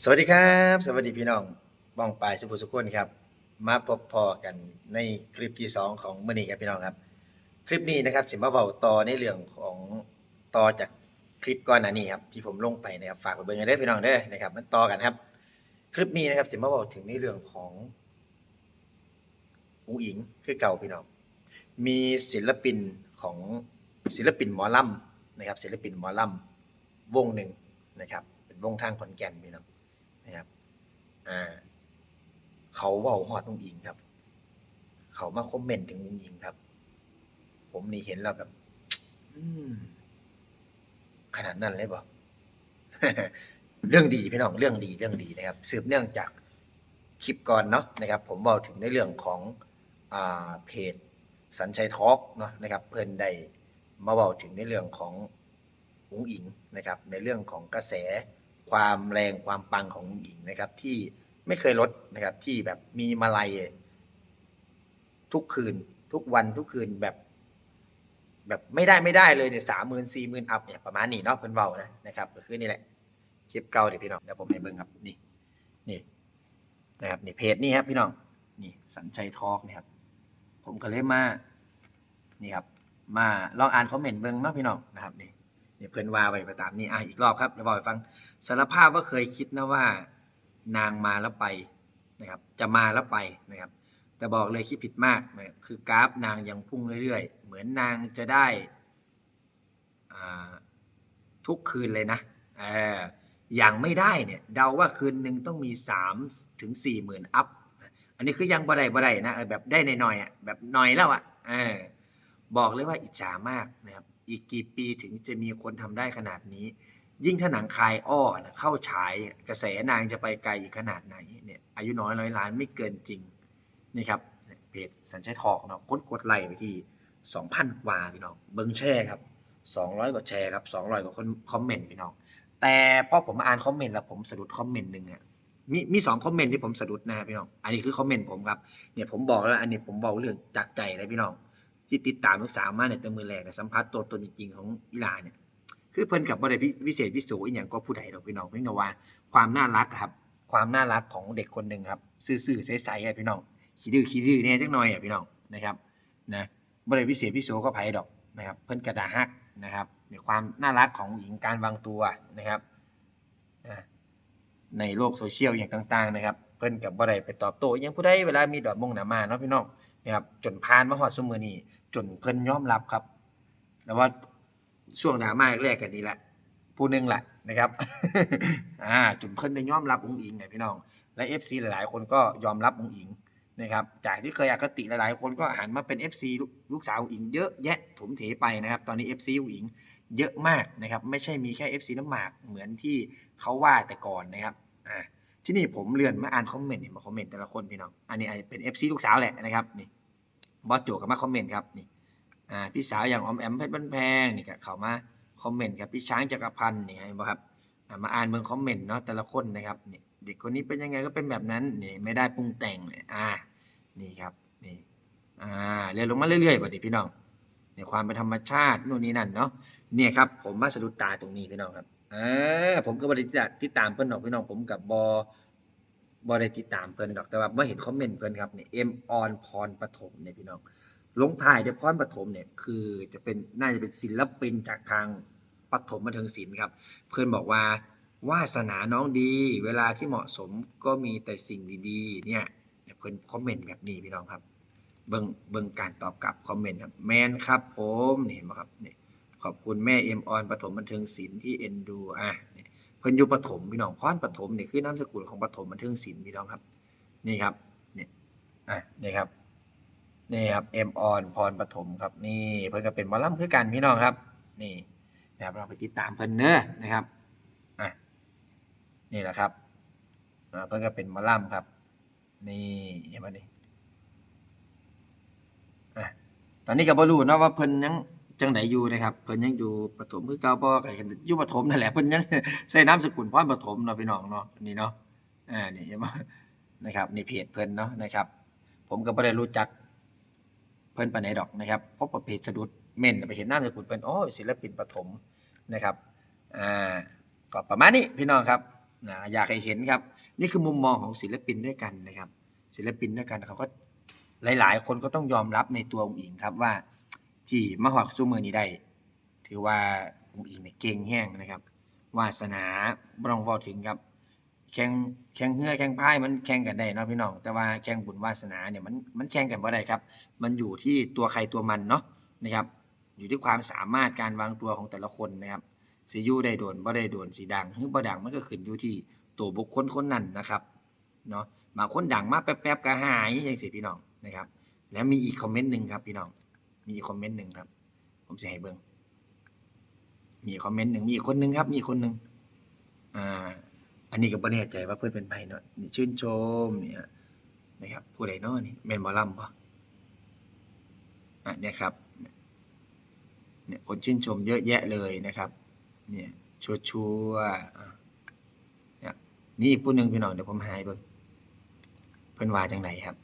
สวัสดีครับ สวัสดีพี่น้องบ้องปลายสุภุสุคนครับ มาพบพอกันในคลิปที่ 2 ของมื่อนี้ครับพี่น้องครับ คลิปนี้นะครับสิมาเบาต่อในเรื่องของต่อจากคลิปก่อนหน้านี้ครับที่ผมลงไปนะครับฝากไปเบิ่งกันเด้อพี่น้องเด้อนะครับมันต่อกันครับ คลิปนี้นะครับสิมาเบาถึงในเรื่องของอุ๋งอิงคือเก่าพี่น้อง มีศิลปินของศิลปินหมอลำนะครับศิลปินหมอลำวงหนึ่งนะครับ เป็นวงทางขอนแก่นพี่น้อง นะครับ อ่า เขาเว้าฮอดอุ๋งอิงครับ เขามาคอมเมนต์ถึงอุ๋งอิงครับ ผมนี่เห็นแล้วแบบ อืม ขนาดนั้นเลยบ่เรื่องดีพี่น้องเรื่องดีเรื่องดีนะครับ สืบเนื่องจากคลิปก่อนเนาะนะครับ ผมบอกถึงในเรื่องของอ่าเพจสัญชัยทอล์กเนาะนะครับ เพิ่นได้มาบอกถึงในเรื่องของอุ๋งอิงนะครับ ในเรื่องของกระแส ความแรงความปังของอุ๋งอิงนะครับ ที่ไม่เคยลดนะครับ ที่แบบมีมาลัยทุกคืน ทุกวันทุกคืนแบบ แบบไม่ได้ไม่ได้เลยเนี่ยสามหมื่นสี่หมื่นอัพเนี่ยประมาณนี้เนาะเพิ่นเว้านะนะครับก็คือนี่แหละคลิปเก่าเดี๋ยวพี่น้องเดี๋ยวผมให้เบิ่งครับนี่นี่นะครับนี่เพจนี่ครับพี่น้องนี่สัญชัยทอล์กนี่ครับ ผมก็เลยมานี่ครับมาลองอ่านคอมเมนต์เบิ่งเนาะพี่น้องนะครับนี่ นี่เพิ่อนว่าไว้ไปตามนี้อะอีกรอบครับแล้วบอกให้ฟังสารภาพว่าเคยคิดนะว่า นางมาแล้วไปนะครับ จะมาแล้วไปนะครับ แต่บอกเลยคิดผิดมากนะครับคือกราฟนางยังพุ่งเรื่อยๆ เหมือนนางจะได้ทุกคืนเลยนะเอออย่างไม่ได้เนี่ยเดาว่าคืนหนึ่งต้องมี3ถึง4หมื่นอัพอันนี้คือยังบ่ได้บ่ได้นะแบบได้หน่อยๆอะแบบหน่อยแล้วอะเออบอกเลยว่าอิจฉามากนะครับอีกกี่ปีถึงจะมีคนทำได้ขนาดนี้ ยิ่งถ้าหนังคายอ้อนะเข้าฉายกระแสนางจะไปไกลอีกขนาดไหนเนี่ยอายุน้อยร้อยล้านไม่เกินจริงนี่ครับเพจสัญชัยทอกเนาะกดกดไลค์ไปที่ 2,000 กว่าพี่น้องเบิ้งแชร์ครับ 200 กว่าแชร์ครับ200 กว่าคนคอมเมนต์พี่น้องแต่พอผมอ่านคอมเมนต์แล้วผมสะดุดคอมเมนต์หนึ่งอะมีมีสองคอมเมนต์ที่ผมสะดุดนะครับพี่น้อง อันนี้คือคอมเมนต์ผมครับ เนี่ยผมบอกแล้วอันนี้ผมบอกเรื่องจากใจเลยพี่น้อง ที่ติดตามลูกสาวมาเนี่ยแต่มือแรกเนี่ยสัมผัสตัวตนจริงๆของอีลาเนี่ยคือเพิ่นกับบ่ได้วิเศษวิโสอีหยังก็ผู้ใดดอกพี่น้องเพียงแต่ว่าความน่ารักครับ ความน่ารักของเด็กคนหนึ่งครับ ซื่อๆใสๆอะพี่น้องขี้ดื้อขี้ดื้อเนี่ยจักหน่อยอะพี่น้องนะครับนะบ่ได้วิเศษวิโสก็ไผดอกนะครับ เพิ่นกระดาฮักนะครับในความน่ารักของหญิงการวางตัวนะครับในโลกโซเชียลอย่างต่าง ๆ นะครับ พิ่นกับบ่ได้ไปตอบโต้อิหยังผู้ใดเวลามีดอกมงหนามาเนาะพี่น้องนะครับจนผ่านมาฮอดซุมื้อนี้จนเพิ่นยอมรับครับแล้วว่าช่วงดรามาแรกกันนี้แหละผู้นึงแหละนะครับอ่าจนเพิ่นได้ยอมรับองค์อิงไงพี่น้อง และ FC หลายๆ คนก็ยอมรับองค์อิงนะครับจากที่เคยอคติหลายๆ คนก็หันมาเป็น FC ลูกลูกสาวอิง เยอะแยะถมเถไปนะครับ ตอนนี้ FC องค์อิงเยอะมากนะครับ ไม่ใช่มีแค่ FC น้ำหมากเหมือนที่เขาว่าแต่ก่อนนะครับอ่า ที่นี่ผมเลื่อนมาอ่านคอมเมนต์เห็นมาคอมเมนต์แต่ละคนพี่น้อง อันนี้อาจจะเป็น FC ลูกสาวแหละนะครับนี่บอสโจกมาคอมเมนต์ครับนี่อ่าพี่สาวอย่างออมแอมเพชรบ้านแพงนี่ก็เข้ามาคอมเมนต์ครับพี่ช้างจักรพันธ์นี่เห็นบ่ครับมาอ่านเบิ่งคอมเมนต์เนาะแต่ละคนนะครับนี่เด็กคนนี้เป็นยังไงก็เป็นแบบนั้นนี่ไม่ได้ปรุงแต่งเลยอ่านี่ครับนี่อ่าเรียนลงมาเรื่อยๆบ่ดิพี่น้องเนี่ยความเป็นธรรมชาตินู่นนี่นั่นเนาะเนี่ยครับผมมาสะดุดตาตรงนี้พี่น้องครับ อ่าผมก็บ่ได้ติดตามเพิ่นดอกพี่น้องผมกับบอบ่ได้ติดตามเพิ่นดอกแต่ว่าเมื่อเห็นคอมเมนต์เพิ่นครับเนี่ยเอ็มออนพรปฐมเนี่ยพี่น้องลงท้ายเด้วยพรปฐมเนี่ยคือจะเป็นน่าจะเป็นศิลปินจากทางปฐมบันเทิงศิลป์ครับ เพื่อนบอกว่าวาสนาน้องดี เวลาที่เหมาะสมก็มีแต่สิ่งดีๆ เนี่ยเพื่อนคอมเมนต์แบบนี้พี่น้องครับ เบิ่งเบิ่งการตอบกลับคอมเมนต์ครับแมนครับผมนี่เห็นไหมครับเนี่ย ขอบคุณแม่เอ็มออนปฐมบันเทิงศิลป์ที่เอ็นดูอะนี่เพิ่นอยู่ปฐมพี่น้องพรปฐมนี่คือนามสกุลของปฐมบันเทิงศิลป์พี่น้องครับ นี่ครับเนี่อะนี่ครับนี่ครับเอ็มออนพรปฐมครับนี่เพิ่นก็เป็นมอลำคือกันพี่น้องครับ นี่นะครับเราไปติดตามเพิ่นเน้อนะครับอะนี่แหละครับเพิ่นก็เป็นมอลำครับ นี่เห็นไหมนี่อะตอนนี้ก็บ่รู้เนะว่าเพิ่นยัง จังไดอยู่นะครับเพิ่นยังอยู่ปฐมคือเก่าบ่ก็กันอยู่ปฐมนั่นแหละเพิ่นยังใช้นามสกุลพรปฐมเนาะพี่น้องเนาะนี่เนาะอ่านี่เห็นบ่นะครับนี่เพจเพิ่นเนาะนะครับ ผมก็บ่ได้รู้จักเพิ่นปานใดดอกนะครับเพราะประเพจสะดุดเม่นไปเห็นนามสกุลเพิ่นอ๋อศิลปินปฐมนะครับอ่าก็ประมาณนี้พี่น้องครับนะอยากให้เห็นครับ นี่คือมุมมองของศิลปินด้วยกันนะครับ ศิลปินด้วยกันเขาก็หลาย ๆ คนก็ต้องยอมรับในตัวองค์อิงครับว่า ที่มาฮอดซุมื้อนี้ได้ ถือว่าองค์อิงเนี่ยเก่งแฮงนะครับ วาสนาบ่ต้องเว้าถึงครับ แข่งแข่งเรือแข่งพายมันแข่งกันได้เนาะพี่น้อง แต่ว่าแข่งบุญวาสนาเนี่ยมันมันแข่งกันบ่ได้ครับ มันอยู่ที่ตัวใครตัวมันเนาะนะครับ อยู่ที่ความสามารถการวางตัวของแต่ละคนนะครับสิอยู่ได้โดนบ่ได้โดนสิดังหรือบ่ดังมันก็ขึ้นอยู่ที่ตัวบุคคลคนนั้นนะครับเนาะบางคนดังมาแป๊บๆก็หายจังซี่พี่น้องนะครับ แล้วมีอีกคอมเมนต์หนึ่งครับพี่น้อง มีคอมเมนต์หนึ่งครับ ผมสิให้เบิ่งมีคอมเมนต์หนึ่งมีคนหนึ่งครับ มีคนหนึ่งอ่า อันนี้ก็บ่แน่ใจว่าเพิ่อนเป็นไผเนาะนี่ชื่นชมเนี่ยนะครับผู้ใดเนาะนี่แม่นหมอลำบ่อะเนี่ยครับเนี่ยคนชื่นชมเยอะแยะเลยนะครับ เนี่ยชัวร์ๆอะเนี่ยมีอีกผู้หนึ่งพี่น้องเดี๋ยวผมหาให้เบิ่งเพิ่นว่าจังไดครับ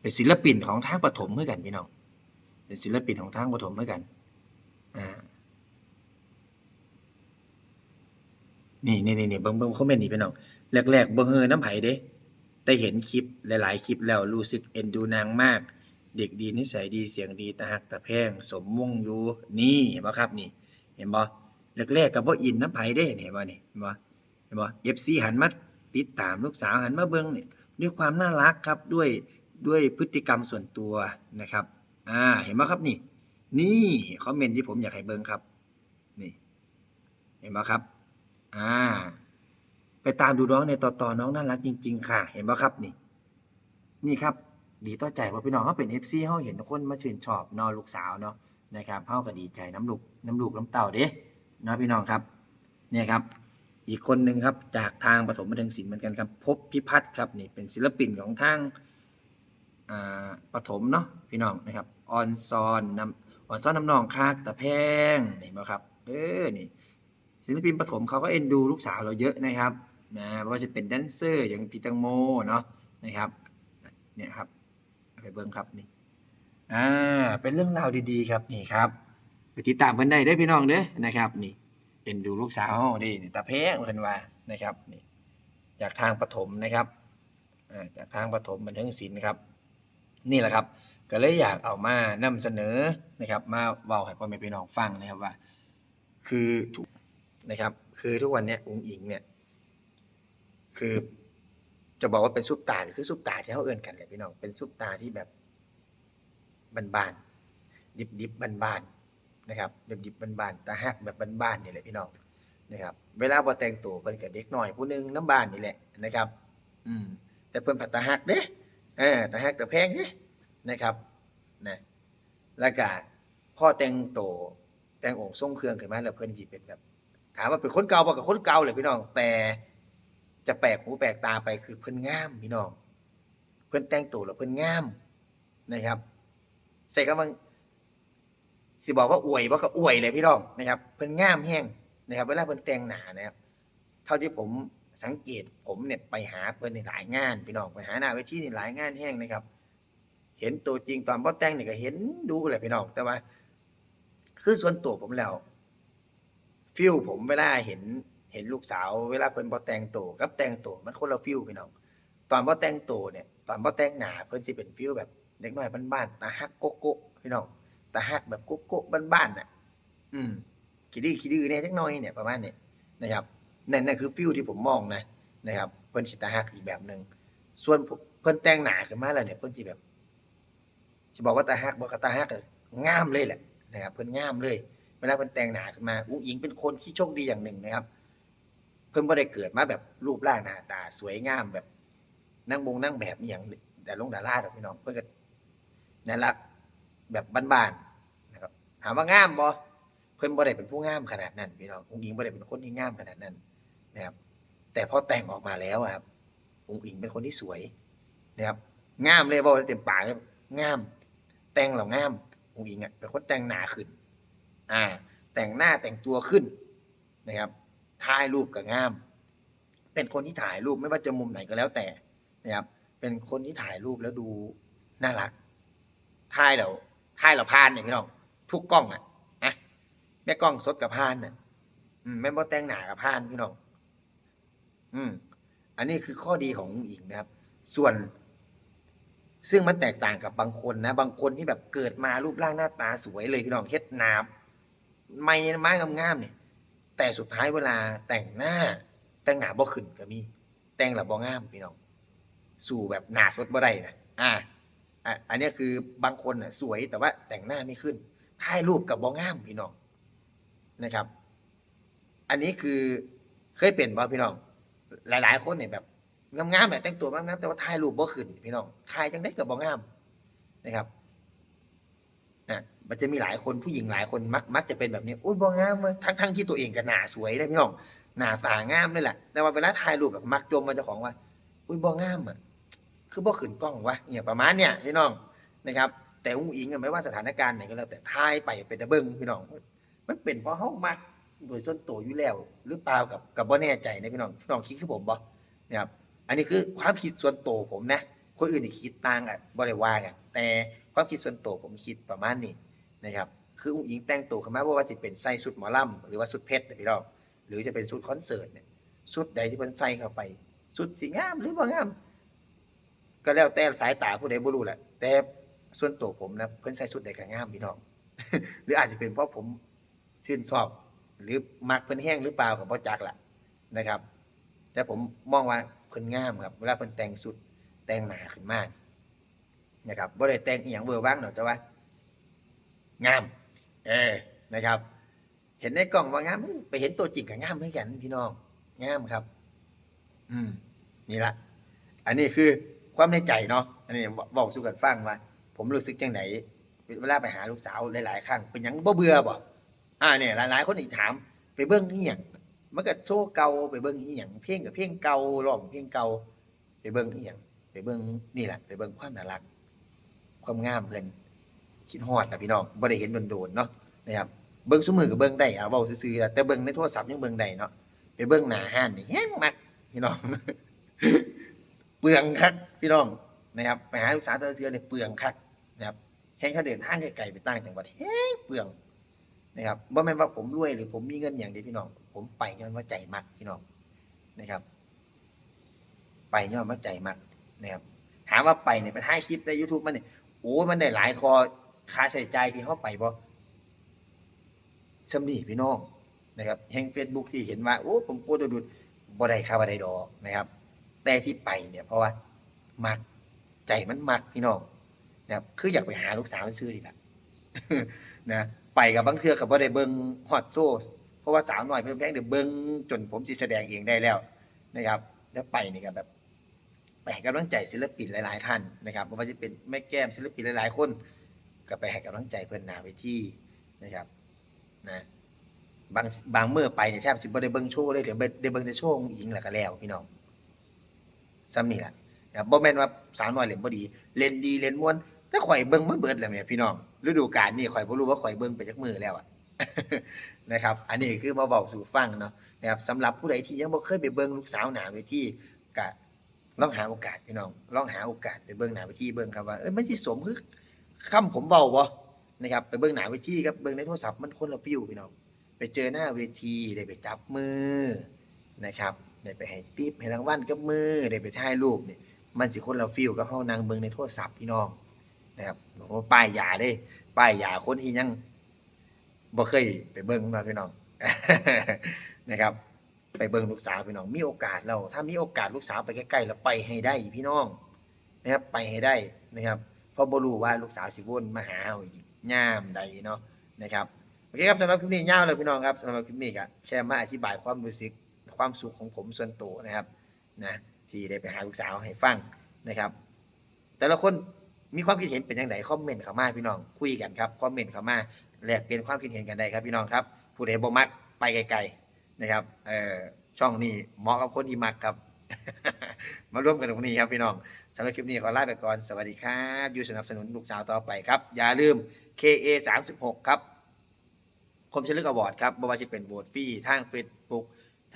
เป็นศิลปินของทางปฐมคือกันพี่น้อง เป็นศิลปินของทางปฐมคือนกันอ่านี่นี่นี่นี่เบิ่งเบิ่งคอมเมนต์นี่พี่น้องแรกๆบ่เฮอน้ำไผ่เด้ แต่เห็นคลิปหลายๆคลิปแล้วรู้สึกเอ็นดูนางมาก เด็กดีนิสัยดีเสียงดีตาฮักตาแพงสมมุ่งอยู่นี่เห็นบ่ครับนี่ เห็นบ่แรกๆก็บ่อินน้ำไผ่เด้นี่เห็นบ่นี่เห็นบ่เห็นบ่ FC หันมาติดตามลูกสาวหันมาเบิ่งเนี่ยด้วยความน่ารักครับด้วยด้วยพฤติกรรมส่วนตัวนะครับ อ่า เห็นบ่ครับนี่ นี่คอมเมนต์ที่ผมอยากให้เบิ่งครับ นี่ เห็นบ่ครับ อ่า ไปตามดูน้องในต่อๆน้องน่ารักจริง ๆ ค่ะ เห็นบ่ครับนี่ นี่ครับ ดีต่อใจว่าพี่น้องเขาเป็น FC เฮาเห็นคนมาชื่นชอบนาะลูกสาวเนาะนะครับเฮาก็ดีใจน้ำลูกน้ำลูกน้ำเต้าเด้เนาะพี่น้องครับ เนี่ยครับอีกคนหนึ่งครับ จากทางปฐมบันเทิงศิลป์เหมือนกันครับ พบพิพัฒน์ครับนี่เป็นศิลปินของทาง ปฐมเนาะพี่น้องนะครับออนซอนน้ำออนซอนน้ำนองคากตะแพงนี่บ่ครับเออนี่ศิลปินปฐมเขาก็เอ็นดูลูกสาวเราเยอะนะครับนะว่าจะเป็นแดนเซอร์อย่างพี่ตังโมเนาะนะครับเนี่ยครับไปเบิ่งครับนี่อ่าเป็นเรื่องราวดีๆครับนี่ครับไปติดตามเพิ่นได้เด้พี่น้องเด้อนะครับ นี่เอ็นดูลูกสาวเฮาดินี่ตาแพงเพิ่นว่านะครับนี่จากทางปฐมนะครับอ่าจากทางปฐมบันเทิงศิลป์ครับ นี่แหละครับก็เลยอยากเอามานำเสนอนะครับ มาเว้าให้พ่อแม่พี่น้องฟังนะครับว่า คือทุกนะครับ คือทุกวันเนี้ยอุ๋งอิงเนี่ย คือจะบอกว่าเป็นซุปตาคือซุปตาที่เขาเอื่นกันเลยพี่น้องเป็นซุปตาที่แบบบานๆดิบดิบบานๆนะครับดิบดิบๆบานๆตาฮักแบบบานๆนี่แหละพี่น้องนะครับ เวลาบ่แต่งตัวเพิ่นก็เด็กหน้อยผู้หนึงน้ำบานนี่แหละนะครับ อืมแต่เพิ่นผัดตาฮักเด้ เออตาฮักตาแพงเด้นะครับนะแล้วก็พ่อแต่งตัวแต่งองค์ทรงเครื่องขึ้นมาแล้วเพิ่นสิเป็นแบบถามว่าเป็นคนเก่าบ่ก็คนเก่าแหละพี่น้อง แต่จะแปลกหูแปลกตาไปคือเพิ่นงามพี่น้อง เพิ่นแต่งตัวแล้วเพิ่นงามนะครับใส่คำว่าสิบอกว่าอวยบ่าก็อวยเลยพี่น้องนะครับ เพิ่นงามแฮงนะครับ เวลาเพิ่นแต่งหนานะครับ เท่าที่ผม สังเกตผมเนี่ยไปหาเพิ่อนในหลายงานพี่น้องไปหาหน้าเวทีในหลายงานแฮงนะครับ เห็นตัวจริงตอนบ่แต่งนี่ยก็เห็นดูแหละพี่น้องแต่ว่า คือส่วนตัวผมแล้วฟิลผมเวลาเห็นเห็นลูกสาว เวลาเพิ่นบ่แต่งตัวกับแต่งตัวมันคนละฟิลพี่น้องตอนบ่แต่งตัวเนี่ย ตอนบ่แต่งหนาเพิ่นสิเป็นฟิลแบบเด็กน้อยบ้านๆตาฮักโกโก้พี่น้องตาฮักแบบโกโก้บ้านๆน่ะ อืมขี้ดื้อขี้ดื้อแหน่จักหน่อยเนี่ยประมาณเนี้นะครับ นั่นนั่นคือฟิลที่ผมมองนะนะครับเพิ่นสิตาฮักอีกแบบหนึงส่วนเพิ่นแต่งหนาขึ้นมาแล้วเนี่ยเพิ่นสิแบบสิบอกว่าตาฮักบ่ก็ตาฮักงามเลยแหละนะครับเพิ่นงามเลยเวลาเพิ่นแต่งหนาขึ้นมาอุ้งอิงเป็นคนที่โชคดีอย่างหนึ่งนะครับ เพิ่นบ่ได้เกิดมาแบบรูปร่างหน้าตา สวยงามแบบนั่งบงนั่งแบบอย่างแต่ลงดาราดอกพี่น้องเพิ่นก็นั่นละแบบบ้านๆนะครับถามว่างามบ่เพิ่นบ่ได้เป็นผู้งามขนาดนั้นพี่น้องอุ้งอิงบ่ได้เป็นคนที่งามขนาดนั้น นะครับแต่พอแต่งออกมาแล้วครับอุ้งอิงเป็นคนที่สวยนะครับงามเลยบ่ได้เต็มปากเลยงาม แต่งแล้วงามอุ้งอิงอะเป็นคนแต่งหนาขึ้น อ่า แต่งหน้าแต่งตัวขึ้นนะครับถ่ายรูปก็งาม เป็นคนที่ถ่ายรูปไม่ว่าจะมุมไหนก็แล้วแต่นะครับ เป็นคนที่ถ่ายรูปแล้วดูน่ารักถ่ายแล้วถ่ายแล้วพานเนี่ยพี่น้องทุกกล้องอะอะแม่กล้องสดกับพานน่ะแม่บ่แต่งหนากับพานพี่น้อง อืม อันนี้คือข้อดีของอุ๋งอิงนะครับ ส่วนซึ่งมันแตกต่างกับบางคนนะ บางคนที่แบบเกิดมารูปร่างหน้าตาสวยเลยพี่น้องเฮ็ดหนาไม่ไม้งามๆเนี่ย แต่สุดท้ายเวลาแต่งหน้า แต่งหน้าบ่ขึ้นก็มี แต่งแล้วบ่งามพี่น้อง สู่แบบหนาสดบ่ได้นะอ่าอะอันนี้คือบางคนน่ะสวยแต่ว่าแต่งหน้าไม่ขึ้นถ่ายรูปกับบ่งามพี่น้องนะครับ อันนี้คือเคยเป็นบ่พี่น้อง หลายๆ คนเนี่ยแบบงามๆเนี่ยแต่งตัวงามๆแต่ว่าถ่ายรูปบ่ขึ้นพี่น้องถ่ายจังได้กับบ่งามนะครับอะมันจะมีหลายคนผู้หญิงหลายคนมักมักจะเป็นแบบนี้อุ้ยบ่งามเว้ยทั้งทั้งที่ตัวเองก็หน้าสวยนะพี่น้องหน้าตางามเลยแหละแต่ว่าเวลาถ่ายรูปแบบมักจมมาเจ้าของว่า อุ้ยบ่งามอะคือบ่ขึ้นกล้องวะเนี่ยประมาณเนี้ยพี่น้องนะครับ แต่อุ้งอิงไม่ว่าสถานการณ์ไหนก็แล้วแต่ถ่ายไปเป็นตะเบิงพี่น้อง มันเป็นเพราะเฮามัก โดยส่วนตัวอยู่แล้ว หรือเปล่ากับกับบ่แน่ใจนะพี่น้องพี่น้องคิดคือผมบ่นะครับอันนี้คือความคิดส่วนตัวผมนะ คนอื่นคิดต่างอะบ่ได้ว่ากันแต่ความคิดส่วนตัวผมคิดประมาณนี้นะครับ คืออุ้งอิงแต่งตัวขึ้นมาบ่ว่าสิเป็นใส่ชุดหมอลำหรือว่าชุดเพชรนะพี่น้องหรือจะเป็นชุดคอนเสิร์ตเนี่ยชุดใดที่เพิ่นใส่เข้าไปชุดสิงามหรือบ่งาม ก็แล้วแต่สายตาผู้ใดบ่รู้แหละแต่ส่วนตัวผมนะเพิ่นใส่ชุดใดก็งามพี่น้อง หรืออาจจะเป็นเพราะผมชื่นชอบ หรือมักเพิ่นแห้งหรือเปล่าก็บ่อจักล่ะนะครับ แต่ผมมองว่าเพิ่นงามครับเวลาเพิ่นแต่งสุดแต่งหนาขึ้นมากนะครับบ่ได้แต่งอีหยังเวอร์วังหรอกแต่ว่า งาม เออนะครับ เห็นในกล้องว่างามไปเห็นตัวจริงก็งามเหมือนกันพี่น้องงามครับ อืม นี่ละอันนี้คือความในใจเนาะอันนี้บอกสู่กันฟังว่าผมรู้สึกจังไหนเวลาไปหาลูกสาวหลายๆครั้งเป็นยังบ่เบื่อบ่ อ่าเนี่ยหลายๆ คนอีกถามไปเบิ่งอีหยังมันก็โชว์เก่าไปเบิ่งอีหยังเพลงกับเพลงเก่าร้องเพลงเก่าไปเบิ่งอีหยังไปเบิ่งนี่แหละไปเบิ่งความน่ารัก ความงามเพิ่นคิดฮอดนะพี่น้องบ่ได้เห็นโดนๆเนาะนะครับเบิ่งซุมือก็เบิ่งได้เอาเว้าซื่อๆแต่เบิ่งในโทรศัพท์ยังเบิ่งได้เนาะไปเบิ่งหน้าห้านนี่แฮงมักพี่น้องเปลืองคักพี่น้องนะครับไปหาลูกสาวเตือเนี่ยเปลืองคักนะครับแห่งเขาเดินทางไกลๆไปต่างจังหวัดแห้งเปลือง นะครับบ่แม่ว่าผมรวยหรือผมมีเงินอย่างเดียวพี่น้อง ผมไปย้อนว่าใจมักพี่น้องนะครับ ไปย้อนว่าใจมักนะครับถามว่าไปเนี่ยไปถ่ายคลิปใน YouTube มันเนี่ยโอ้ยมันได้หลายคอค่าใช้จ่ายที่เขาไปบ่สำนีพี่น้องนะครับแห่ง Facebook ที่เห็นว่าโอ้ผมโพสต์ดูดบ่ได้ค่าบ่ได้ดอกนะครับ แต่ที่ไปเนี่ยเพราะว่ามักใจมันมักพี่น้องนะครับคืออยากไปหาลูกสาวซื้อดีละนะ ไปกับบางเทือกับบ่ได้เบิงฮอตโซเพราะว่าสาวน้อยเพิ่มแพงเดี๋ยวเบิงจนผมสิแสดงเองได้แล้วนะครับ แล้วไปนี่ก็แบบไปให้กำลังใจศิลปินหลาย ๆ ท่านนะครับบ่ว่าจะเป็นแม่แก้มศิลปินหลาย ๆ คน ก็ไปให้กำลังใจเพิ่นนาเวทีนะครับนะบางบางเมื่อไปเนี่ยแทบสิบ่ได้เบิงโชว์เลยเดี๋ยวได้เบิงแต่โชว์องหญิงแล้วก็แล้วพี่น้องซ้ำนี่แหละนะบ่แม่นว่าสาวน้อยเล่นบ่ดี เล่นดีเล่นม่วน แต่ข่อยเบิ่งมาเบิดแล้วแหม่พี่น้องฤดูกาลนี้ข่อยบ่รู้ว่าข่อยเบิ่งไปจักมือแล้วอะนะครับ อันนี้คือมาเว้าสู่ฟังเนาะนะครับสำหรับผู้ใดที่ยังบ่เคยไปเบิ่งลูกสาวหนาเวทีก็ลองหาโอกาสพี่น้องลองหาโอกาสไปเบิ่งหนาเวทีเบิ่งครับว่าเอ้ยมันสิสมคือคำผมเว้าบ่นะครับไปเบิ่งหนาเวทีกับเบิ่งในโทรศัพท์มันคนละฟีลพี่น้องไปเจอหน้าเวทีได้ไปจับมือนะครับได้ไปให้ติ๊บให้รางวัลกับมือได้ไปถ่ายรูปเนี่ยมันสิคนละฟีลกับเฮานั่งเบิ่งในโทรศัพท์พี่น้อง นะครับโอ้ป้ายยาเด้ ป้ายยาคนที่ยังบ่เคยไปเบิ่งมาพี่น้องนะครับ ไปเบิ่งลูกสาวพี่น้อง มีโอกาสแล้วถ้ามีโอกาสลูกสาวไปใกล้ๆแล้วไปให้ได้พี่น้องนะครับไปให้ได้นะครับเพราะบ่รู้ว่าลูกสาวสิวนมาหาเฮาอีกยามใดเนาะนะครับโอเคครับสำหรับคลิปนี้ยาวเลยพี่น้องครับสำหรับคลิปนี้ก็แค่มาอธิบายความรู้สึกความสุขของผมส่วนตัวนะครับนะที่ได้ไปหาลูกสาวให้ฟังนะครับ แต่ละคน มีความคิดเห็นเป็นยังไงคอมเมนต์เข้ามาพี่น้องคุยกันครับคอมเมนต์เข้ามาแลกเปลี่ยนความคิดเห็นกันได้ครับ พี่น้องครับ ผู้ใดบ่มักไปไกลๆนะครับเอ่อช่องนี้เหมาะกับคนที่มักครับ มาร่วมกันตรงนี้ครับพี่น้องสำหรับคลิปนี้ขอลาไปก่อนสวัสดีครับอยู่สนับสนุนลูกสาวต่อไปครับ อย่าลืม KA 36ครับคมชลึกอวอร์ดครับบ่ว่าจะเป็นโหวตฟรีทาง Facebook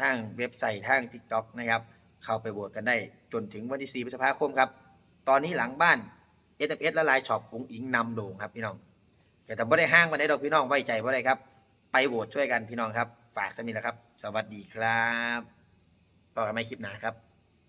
ทางเว็บไซต์ทาง TikTok นะครับ เข้าไปโหวตกันได้จนถึงวันที่4พฤษภาคมครับ ตอนนี้หลังบ้าน SMS และไลน์ช็อปอุงอิงนำโด่งครับพี่น้องแต่แต่บ่ได้ห้างมาได้ดอกพี่น้องไว้ใจบ่ได้ครับ ไปโหวตช่วยกันพี่น้องครับ ฝากสมิธนะครับ สวัสดีครับต่อกันใหม่คลิปหน้าครับ